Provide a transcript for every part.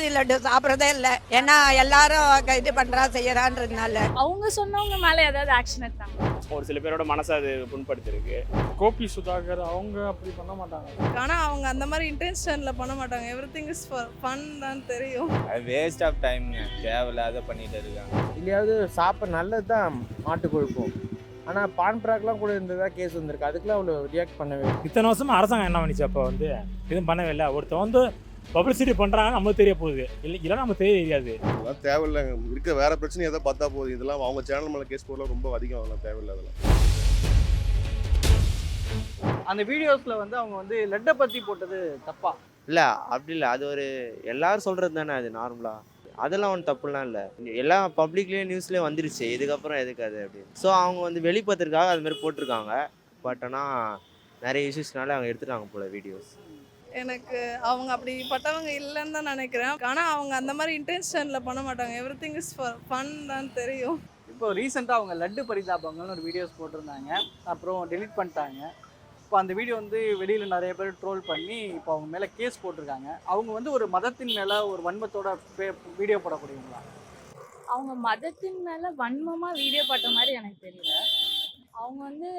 திருப்பதி லட்டு சாப்பிட்றதே இல்லை. ஏன்னா எல்லாரும் இது பண்றா செய்யறான்றதுனால. அவங்க சொன்னவங்க மேல ஏதாவது ஆக்ஷன் எடுத்தாங்க? ஒரு சில பேரோட மனசை அது புண்படுத்திருக்கு. கோபி சுதாகர் அவங்க அப்படி பண்ண மாட்டாங்க. ஆனால் அவங்க அந்த மாதிரி இன்டென்ஷனில் பண்ண மாட்டாங்க. எவ்ரி திங் இஸ் ஃபன் தான் தெரியும். வேஸ்ட் ஆஃப் டைம்ங்க தேவையில்லாத பண்ணிட்டு இருக்காங்க. இல்லையாவது சாப்பிட நல்லது தான் மாட்டு கொழுப்பும் ஆனால் பான் ப்ராக்லாம் கூட இருந்ததா கேஸ் வந்திருக்கு. அதுக்கெல்லாம் அவ்வளோ ரியாக்ட் பண்ணவே இல்லை. இத்தனை வருஷமா அரசாங்கம் என்ன பண்ணிச்சு அப்போ வந்து? எதுவும் பண்ணவே இல்லை. ஒருத்தன் வந்து பப்ளிசிட்டி பண்ணுறாங்க நம்மளுக்கு தெரிய போகுது. இல்லை இல்லைன்னா நமக்கு தெரிய தெரியாது. அதெல்லாம் தேவையில்லை. இருக்க வேற பிரச்சனை எதை பார்த்தா போதும் இதெல்லாம் அவங்க சேனல் மேலே கேஸ் போடலாம் ரொம்ப அதிகம் அதெல்லாம் தேவையில்லை அதெல்லாம். அந்த வீடியோஸ்ல வந்து அவங்க வந்து லட்டை பத்தி போட்டது தப்பா? இல்லை அப்படி இல்லை. அது ஒரு எல்லாரும் சொல்கிறது தானே அது நார்மலாக அதெல்லாம் ஒன்றும் தப்புலாம் இல்லை. எல்லா பப்ளிக்லேயும் நியூஸ்லேயும் வந்துருச்சு. இதுக்கப்புறம் எதுக்கு அது அப்படின்னு. ஸோ அவங்க வந்து வெளிப்பத்திற்காக அது மாதிரி போட்டிருக்காங்க. பட் ஆனால் நிறைய இஷ்யூஸ்னால அவங்க எடுத்துட்டாங்க போல வீடியோஸ் எனக்கு அவங்க அப்படிப்பட்டவங்க இல்லைன்னு தான் நினைக்கிறேன். ஆனால் அவங்க அந்த மாதிரி இன்டென்ஷனில் பண்ண மாட்டாங்க. எவ்ரி திங் இஸ் ஃபன் தான் தெரியும். இப்போ ரீசெண்டாக அவங்க லட்டு பரிதாபங்கள்னு ஒரு வீடியோஸ் போட்டிருந்தாங்க. அப்புறம் டெலீட் பண்ணிட்டாங்க. இப்போ அந்த வீடியோ வந்து வெளியில் நிறைய பேர் ட்ரோல் பண்ணி இப்போ அவங்க மேலே கேஸ் போட்டிருக்காங்க. அவங்க வந்து ஒரு மதத்தின் மேலே ஒரு வன்மத்தோட வீடியோ போடக்கூடியவங்களா? அவங்க மதத்தின் மேல வன்மமா வீடியோ போட்ட மாதிரி எனக்கு தெரியல. அவங்க வந்து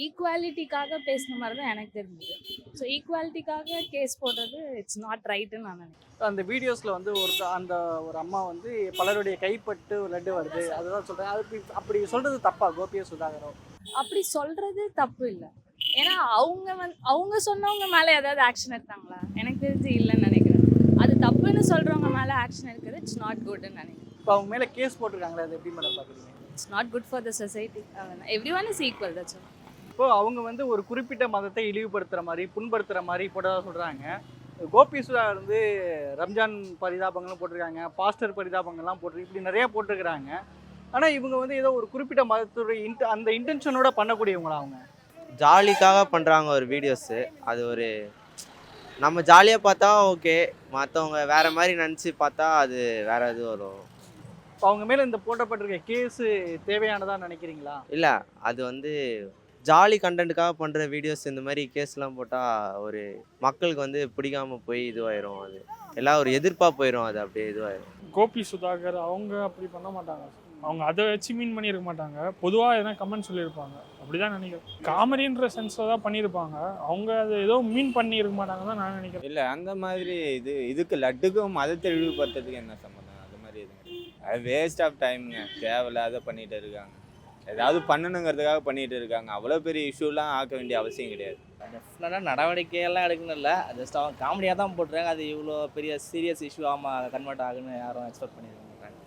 ஈக்குவாலிட்டிக்காக பேசின மாதிரி தான் எனக்கு தெரிஞ்சது. ஸோ ஈக்குவாலிட்டிக்காக கேஸ் போடுறது இட்ஸ் நாட் ரைட்டுன்னு நான் நினைக்கிறேன். அந்த வீடியோஸில் வந்து ஒரு அந்த ஒரு அம்மா வந்து பலருடைய கைப்பட்டு லட்டு வருது. அதுதான் சொல்கிறேன் அது அப்படி- சொல்கிறது தப்பா? கோபிய சுதாகரோ? அப்படி சொல்றது தப்பு இல்லை. ஏன்னா அவங்க வந்து அவங்க சொன்னவங்க மேல ஏதாவது ஆக்ஷன் எடுத்தாங்களா? எனக்கு தெரிஞ்சு இல்லைன்னு நினைக்கிறேன். அது தப்புன்னு சொல்றவங்க மேல ஆக்ஷன் எடுக்கிறது இட்ஸ் நாட் குட்னு நினைக்கிறேன். இப்போ அவங்க மேலே கேஸ் போட்டிருக்காங்களே அது எப்படி மேடம் பார்க்குறீங்க it's not good for the society everyone is equal that's இப்போ அவங்க வந்து ஒரு குறிப்பிட்ட மதத்தை இழிவுபடுத்துற மாதிரி புண்படுத்துற மாதிரி போட்டதா சொல்றாங்க. கோபி சுதாகர் வந்து ரம்ஜான் பரிதாபங்களும் போட்டிருக்காங்க பாஸ்டர் பரிதாபங்கள்லாம் போட்டு இப்படி நிறைய போட்டிருக்கிறாங்க. ஆனா இவங்க வந்து ஏதோ ஒரு குறிப்பிட்ட மதத்துடைய இன்ட் அந்த இன்டென்ஷனோட பண்ணக்கூடியவங்களா அவங்க? ஜாலிக்காக பண்ணுறாங்க ஒரு வீடியோஸு அது ஒரு நம்ம ஜாலியாக பார்த்தா ஓகே மற்றவங்க வேறு மாதிரி நினச்சி பார்த்தா அது வேறு இது வரும். இப்போ அவங்க மேல இந்த போட்டப்பட்டிருக்க கேஸ் தேவையானதா நினைக்கிறீங்களா? இல்லை அது வந்து ஜாலி கண்டென்ட்டுக்காக பண்ணுற வீடியோஸ் இந்த மாதிரி கேஸ்லாம் போட்டால் ஒரு மக்களுக்கு வந்து பிடிக்காம போய் இதுவாயிரும் அது. எல்லாம் ஒரு எதிர்ப்பாக போயிடும் அது அப்படியே இதுவாயிரும். கோபி சுதாகர் அவங்க அப்படி பண்ண மாட்டாங்க. அவங்க அதை வச்சு மீன் பண்ணியிருக்க மாட்டாங்க. பொதுவாக எதனா கமெண்ட் சொல்லியிருப்பாங்க. அப்படிதான் நினைக்கிறேன். காமெடின்ற சென்ஸில் தான் பண்ணியிருப்பாங்க. அவங்க அதை ஏதோ மீன் பண்ணியிருக்க மாட்டாங்க தான் நான் நினைக்கிறேன். இல்லை அந்த மாதிரி இது இதுக்கு லட்டுக்கும் மதத்தை இழிவுபடுத்துறதுக்கு என்ன சம்மந்தம் அது மாதிரி எதுவும் அது வேஸ்ட் ஆஃப் டைம்ங்க தேவையில்லாத பண்ணிட்டு இருக்காங்க. ஏதாவது பண்ணணுங்கிறதுக்காக பண்ணிகிட்டு இருக்காங்க. அவ்வளோ பெரிய இஷ்யூலாம் ஆக்க வேண்டிய அவசியம் கிடையாது. டெஃபினட்டாக நடவடிக்கையெல்லாம் எடுக்கணும்ல. இல்லை ஜஸ்ட் அவங்க காமெடியாக தான் போட்டுருக்காங்க. அது இவ்வளோ பெரிய சீரியஸ் இஷ்யூ ஆமாம் கன்வெர்ட் ஆகுன்னு யாரும் எக்ஸ்பெக்ட் பண்ணியிருக்க மாட்டாங்க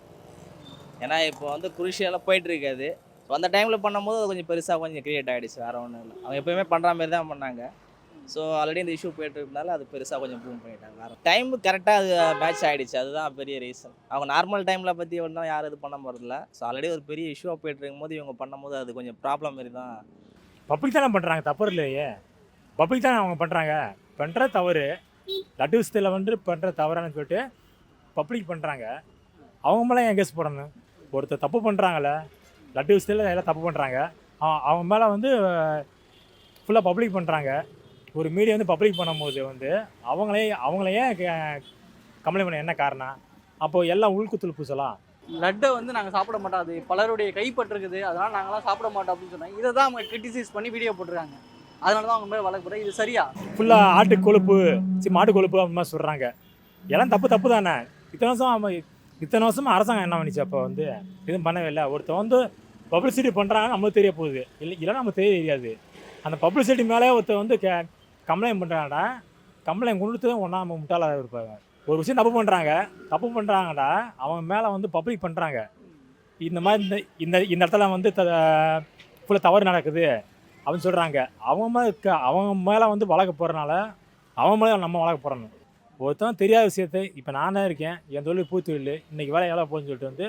ஏன்னா இப்போ வந்து குருஷியெல்லாம் போயிட்டுருக்காது ஸோ அந்த டைமில் பண்ணும்போது அது கொஞ்சம் பெருசாக கொஞ்சம் க்ரியேட் ஆகிடுச்சு வேறு ஒன்றும் இல்லை. அவங்க எப்போயுமே பண்ணுற மாதிரி தான் பண்ணாங்க. ஸோ ஆல்ரெடி இந்த இஷ்யூ போயிட்டு இருக்கனால அது பெருசாக கொஞ்சம் ப்ரூவ் பண்ணிட்டாங்க. வேறு டைம் கரெக்டாக அது uh, மேட்ச் ஆகிடுச்சு அதுதான் பெரிய ரீசன் அவங்க நார்மல் டைமில் பற்றி ஒன்றும் யாரும் இது பண்ண போகிறதில்ல ஸோ ஆல்ரெடி ஒரு பெரிய இஷ்யூவாக போயிட்டு இருக்கும்போது இவங்க பண்ணும்போது அது கொஞ்சம் ப்ராப்ளம் மாதிரி தான். பப்ளிக் தானே பண்ணுறாங்க தப்பு இல்லையே. பப்ளிக் தானே அவங்க பண்ணுறாங்க பண்ணுற தவறு லட்டு விஷயத்தில் வந்து பண்ணுற தவறானு சொல்லிட்டு பப்ளிக் பண்ணுறாங்க அவங்க மேலே என் கேஸ் போடணும்? ஒருத்தர் தப்பு பண்ணுறாங்கள லட்டு விஷயத்தில் எல்லாம் தப்பு பண்ணுறாங்க அவங்க மேலே வந்து ஃபுல்லாக பப்ளிக் பண்ணுறாங்க ஒரு மீடியா வந்து பப்ளிக் பண்ணும்போது வந்து அவங்களே அவங்கள ஏன் கம்ப்ளைண்ட் பண்ண என்ன காரணம்? அப்போது எல்லாம் உள்குத்துல் பூசலாம் லட்டை வந்து நாங்கள் சாப்பிட மாட்டோம். அது பலருடைய கைப்பற்றிருக்குது அதனால நாங்களாம் சாப்பிட மாட்டோம் அப்படின்னு சொன்னாங்க. இதை தான் அவங்க கிரிட்டிசைஸ் பண்ணி வீடியோ போட்டிருக்காங்க. அதனால தான் அவங்க மேலே வழக்கு போடுறேன் இது சரியா? ஃபுல்லாக ஆட்டு கொழுப்பு சி மாட்டு கொழுப்பு அந்த மாதிரி சொல்கிறாங்க எல்லாம் தப்பு தப்பு தானே? இத்தனை வருஷம் இத்தனை வருஷமா அரசாங்கம் என்ன பண்ணிச்சு அப்போ வந்து? எதுவும் பண்ணவே இல்லை. ஒருத்தன் வந்து பப்ளிசிட்டி பண்ணுறாங்க நம்மளுக்கு தெரிய போகுது. இல்லை இல்லைன்னா நமக்கு தெரிய தெரியாது. அந்த பப்ளிசிட்டி மேலே ஒருத்தன் வந்து கே கம்ப்ளைண்ட் பண்ணுறாங்கடா கம்ப்ளைண்ட் கொடுத்து ஒன்றா நம்ம முட்டாளாக இருப்பாங்க. ஒரு விஷயம் தப்பு பண்ணுறாங்க தப்பு பண்ணுறாங்கடா அவங்க மேலே வந்து பப்ளிக் பண்ணுறாங்க இந்த மாதிரி இந்த இந்த இந்த இடத்துல வந்து ஃபுல்லாக தவறு நடக்குது அப்படின்னு சொல்கிறாங்க அவங்க மேலே இருக்க அவங்க மேலே வந்து வழக்கு போடுறனால அவன் மேலே நம்ம வழக்கு போடணும். ஒருத்தன் தெரியாத விஷயத்தை இப்போ நானே இருக்கேன் என் தொழில் பூ தொழில் இன்றைக்கி வேலை எவ்வளோ போகுதுன்னு சொல்லிட்டு வந்து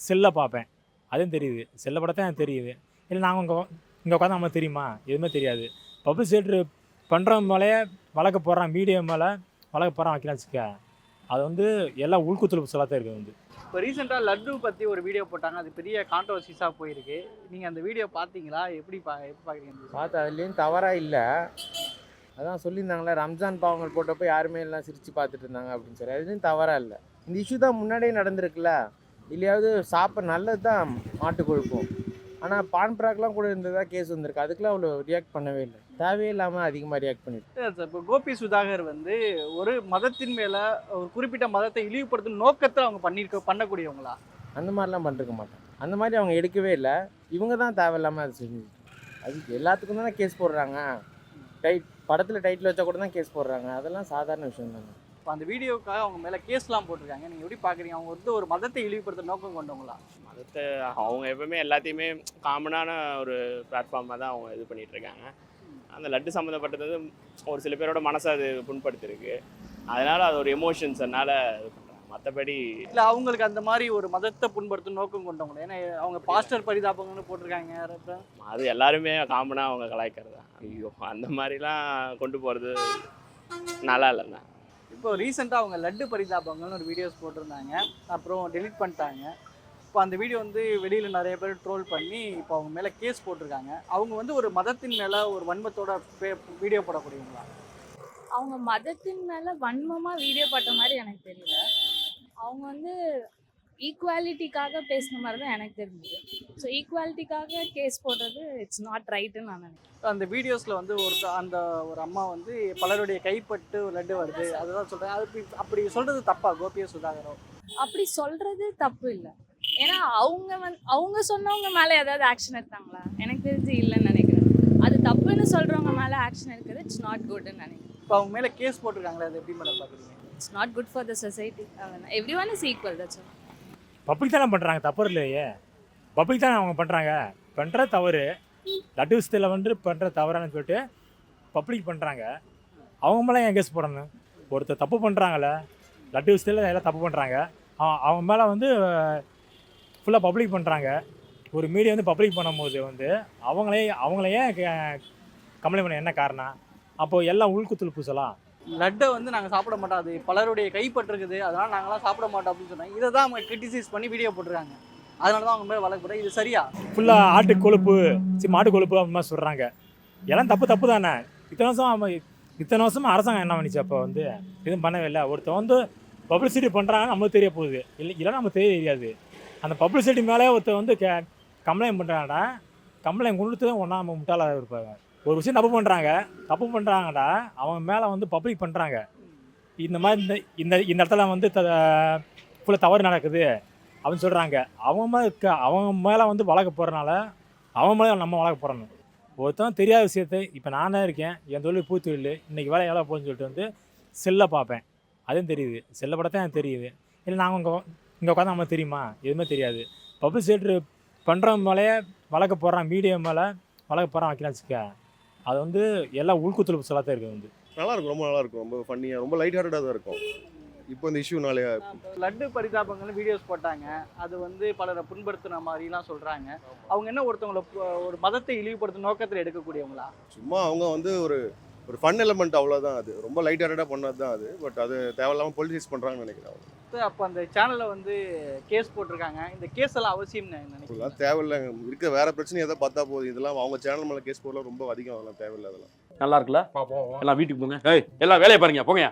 செல்லை பார்ப்பேன். அதுவும் தெரியுது. செல்லை படத்தான் எனக்கு தெரியுது. இல்லை நாங்கள் இங்கே இங்கே உட்காந்து நமக்கு தெரியுமா? எதுவுமே தெரியாது. பப்ளிசிட்டி பண்ணுறவங்க மேலேயே வழக்கு போடுறான் மீடியா மேலே வழக்கு போடுறான் வைக்கிறான்னு வச்சுக்க அது வந்து எல்லாம் உள்குத்துல சொல்லாதான் இருக்குது வந்து. இப்போ ரீசெண்டாக லட்டு பற்றி ஒரு வீடியோ போட்டாங்க. அது பெரிய கான்ட்ரவர்சிஸாக போயிருக்கு. நீங்கள் அந்த வீடியோ பார்த்தீங்களா? எப்படி பா எப்படி பார்க்குறீங்க பார்த்தா அதுலேயும் தவறாக இல்லை. அதான் சொல்லியிருந்தாங்களே ரம்ஜான் பாவங்கள் போட்டப்போ யாருமே எல்லாம் சிரித்து பார்த்துட்டு இருந்தாங்க அப்படின்னு சொல்லி. அது எதுவும் தவறாக இல்லை. இந்த இஷ்யூ தான் முன்னாடியே நடந்திருக்குல்ல. இல்லையாவது சாப்பிட நல்லது தான் மாட்டு கொழுப்பும் ஆனால் பான் ப்ராக்லாம் கூட இருந்ததா கேஸ் வந்திருக்கு. அதுக்கெலாம் அவ்வளோ ரியாக்ட் பண்ணவே இல்லை. தேவையே இல்லாமல் அதிகமாக ரியாக்ட் பண்ணிட்டு இப்போ கோபி சுதாகர் வந்து ஒரு மதத்தின் மேல ஒரு குறிப்பிட்ட மதத்தை இழிவுபடுத்தும் நோக்கத்தில் அவங்க பண்ணியிருக்க பண்ணக்கூடியவங்களா? அந்த மாதிரிலாம் பண்ணிருக்க மாட்டாங்க. அந்த மாதிரி அவங்க எடுக்கவே இல்லை. இவங்க தான் தேவையில்லாமல் அது செஞ்சு அது எல்லாத்துக்கும் தானே கேஸ் போடுறாங்க. டைட் படத்தில் டைட்டில் வச்சா கூட தான் கேஸ் போடுறாங்க. அதெல்லாம் சாதாரண விஷயம் தானே. இப்போ அந்த வீடியோக்காக அவங்க மேல கேஸ்லாம் போட்டிருக்காங்க. நீங்க எப்படி பாக்குறீங்க? அவங்க வந்து ஒரு மதத்தை இழிவுபடுத்த நோக்கம் கொண்டவங்களா? மதத்தை அவங்க எப்பவுமே எல்லாத்தையுமே காமனான ஒரு பிளாட்ஃபார்மாக தான் அவங்க இது பண்ணிட்டு இருக்காங்க. அந்த லட்டு சம்மந்தப்பட்டது ஒரு சில பேரோட மனசை அது புண்படுத்திருக்கு அதனால அது ஒரு எமோஷன்ஸ் அதனால மற்றபடி இல்ல அவங்களுக்கு அந்த மாதிரி ஒரு மதத்தை புண்படுத்தும் நோக்கம் கொண்டவங்களா. ஏன்னா அவங்க பாஸ்டர் பரிதாபங்கள்னு போட்டிருக்காங்க அது எல்லாருமே காமனாக அவங்க கலாய்க்கிறது தான். ஐயோ அந்த மாதிரிலாம் கொண்டு போகிறது நல்லா இல்லைண்ணா இப்போ ரீசெண்டாக அவங்க லட்டு பரிதாபங்கள்னு ஒரு வீடியோஸ் போட்டிருந்தாங்க. அப்புறம் டெலீட் பண்ணிட்டாங்க. இப்போ அந்த வீடியோ வந்து வெளியில் நிறைய பேர் ட்ரோல் பண்ணி இப்போ அவங்க மேலே கேஸ் போட்டிருக்காங்க. அவங்க வந்து ஒரு மதத்தின் மேலே ஒரு வன்மத்தோட வீடியோ போடக்கூடியவங்களா? அவங்க மதத்தின் மேல வன்மமா வீடியோ போட்ட மாதிரி எனக்கு தெரியல. அவங்க வந்து ஈக்குவாலிட்டிக்காக பேசின மாதிரி தான் எனக்கு தெரிஞ்சது. ஸோ ஈக்குவாலிட்டிக்காக கேஸ் போடுறது இட்ஸ் நாட் ரைட்டுன்னு நான் நினைக்கிறேன். அந்த வீடியோஸில் வந்து ஒரு அந்த ஒரு அம்மா வந்து பலருடைய கைப்பட்டு ஒரு லட்டு வருது அதுதான் சொல்கிறேன் அது அப்படி சொல்கிறது தப்பா கோபிய சுதாகரோ? அப்படி சொல்றது தப்பு இல்லை. ஏன்னா அவங்க வந்து அவங்க சொன்னவங்க மேலே ஏதாவது ஆக்ஷன் எடுத்தாங்களா? எனக்கு தெரிஞ்சு இல்லைன்னு நினைக்கிறேன். அது தப்புன்னு சொல்றவங்க மேலே ஆக்ஷன் எடுக்கிறது இட்ஸ் நாட் குட்னு நினைக்கிறேன். இப்போ அவங்க மேலே கேஸ் போட்டிருக்காங்களே அது எப்படி மேடம் பார்க்குறீங்க it's not good for the society everyone is equal that's public தானே பண்ணுறாங்க தப்பு இல்லையே. பப்ளிக் தானே அவங்க பண்ணுறாங்க பண்ணுற தவறு லட்டு விஷயத்தில் வந்து பண்ணுற தவறானு சொல்லிட்டு பப்ளிக் பண்ணுறாங்க அவங்க மேலே ஏன் கேஸ் போடணும்? ஒருத்தர் தப்பு பண்ணுறாங்களே லட்டு விஷயத்தில் எல்லாம் தப்பு பண்ணுறாங்க அவங்க மேலே வந்து ஃபுல்லாக பப்ளிக் பண்ணுறாங்க ஒரு மீடியா வந்து பப்ளிக் பண்ணும்போது வந்து அவங்களே அவங்கள ஏன் கம்ப்ளைண்ட் பண்ண என்ன காரணம்? அப்போது எல்லாம் உள்குத்துல பூசலாம் லட்டை வந்து நாங்கள் சாப்பிட மாட்டோம். அது பலருடைய கைப்பற்றிருக்குது அதனால் நாங்களாம் சாப்பிட மாட்டோம் அப்படின்னு சொன்னாங்க. இதை தான் அவங்க கிரிட்டிசைஸ் பண்ணி வீடியோ போட்டிருக்காங்க. அதனால தான் அவங்க மேலே வழக்கு போடுறேன் இது சரியா? ஃபுல்லாக ஆட்டு கொழுப்பு சி மாட்டு கொழுப்பு அந்த மாதிரி சொல்கிறாங்க எல்லாம் தப்பு தப்பு தானே? இத்தனை வருஷம் இத்தனை வருஷமா அரசாங்கம் என்ன பண்ணிச்சு அப்போ வந்து? எதுவும் பண்ணவே இல்லை. ஒருத்தன் வந்து பப்ளிசிட்டி பண்ணுறாங்க நம்மளுக்கு தெரிய போகுது. இல்லை இல்லைன்னா நமக்கு தெரிய தெரியாது. அந்த பப்ளிசிட்டி மேலே ஒருத்தர் வந்து கே கம்ப்ளைண்ட் பண்ணுறாங்கடா கம்ப்ளைண்ட் கொடுத்து ஒன்றா நம்ம முட்டாளாக இருப்பாங்க. ஒரு விஷயம் தப்பு பண்ணுறாங்க தப்பு பண்ணுறாங்கடா அவங்க மேலே வந்து பப்ளிக் பண்ணுறாங்க இந்த மாதிரி இந்த இந்த இந்த இடத்துல வந்து த ஃபுல்லாக தவறு நடக்குது அப்படின்னு சொல்கிறாங்க அவங்க மேலே இருக்க அவங்க மேலே வந்து வழக்கு போகிறனால அவன் மேலே நம்ம வழக்கு போடணும். ஒருத்தன் தெரியாத விஷயத்தை இப்போ நானே இருக்கேன் என் தொழில் பூத்தொழில் இன்றைக்கி வேலை எவ்வளோ போகணும்னு சொல்லிட்டு வந்து செல்லை பார்ப்பேன். அதுவும் தெரியுது. செல்லை படத்தான் எனக்கு தெரியுது. இல்லை நாங்கள் இங்கே உட்காந்து நம்மளுக்கு தெரியுமா? எதுவுமே தெரியாது. பப்ளிசிட்டி பண்ணுறவங்க மேலேயே வழக்கு போடுறான் மீடியா மேலே வழக்கு போடுறான் வைக்கலாம் வச்சுக்க அது வந்து எல்லாம் உள்குத்துல சொல்லாதான் இருக்குது வந்து. நல்லா இருக்கும் ரொம்ப நல்லா இருக்கும் ரொம்ப ஃபன்னியாக ரொம்ப லைட் ஹார்ட்டடாக தான் இருக்கும். இப்போ இந்த இஷ்யூனாலே லட்டு பரிதாபங்கள்னு வீடியோஸ் போட்டாங்க. அது வந்து பலரை புண்படுத்துன மாதிரிலாம் சொல்கிறாங்க அவங்க என்ன ஒருத்தவங்கள ஒரு மதத்தை இழிவுபடுத்தும் நோக்கத்தில் எடுக்கக்கூடியவங்களா? சும்மா அவங்க வந்து ஒரு ஒரு ஃபன் எலமெண்ட் அவ்வளோதான் அது. ரொம்ப லைட் ஹார்ட்டடாக பண்ணது தான் அது பட் அது தேவையில்லாமல் பொலிட்டிக்ஸ் பண்ணுறாங்கன்னு நினைக்கிறேன் அப்போ அந்த சேனலில் வந்து கேஸ் போட்டிருக்காங்க. இந்த கேஸ் எல்லாம் அவசியம் நினைக்கிறேன். அதெல்லாம் தேவையில்லை. இருக்க வேற பிரச்சனை எதை பார்த்தா போதும். இதெல்லாம் அவங்க சேனல் மேலே கேஸ் போடலாம். ரொம்ப அதிகம் அதெல்லாம் தேவையில்லை அதெல்லாம். நல்லா இருக்குல்ல? பார்ப்போம் எல்லாம் வீட்டுக்கு போங்க. ஏய் எல்லாம் வேலையை பாருங்க. போங்க.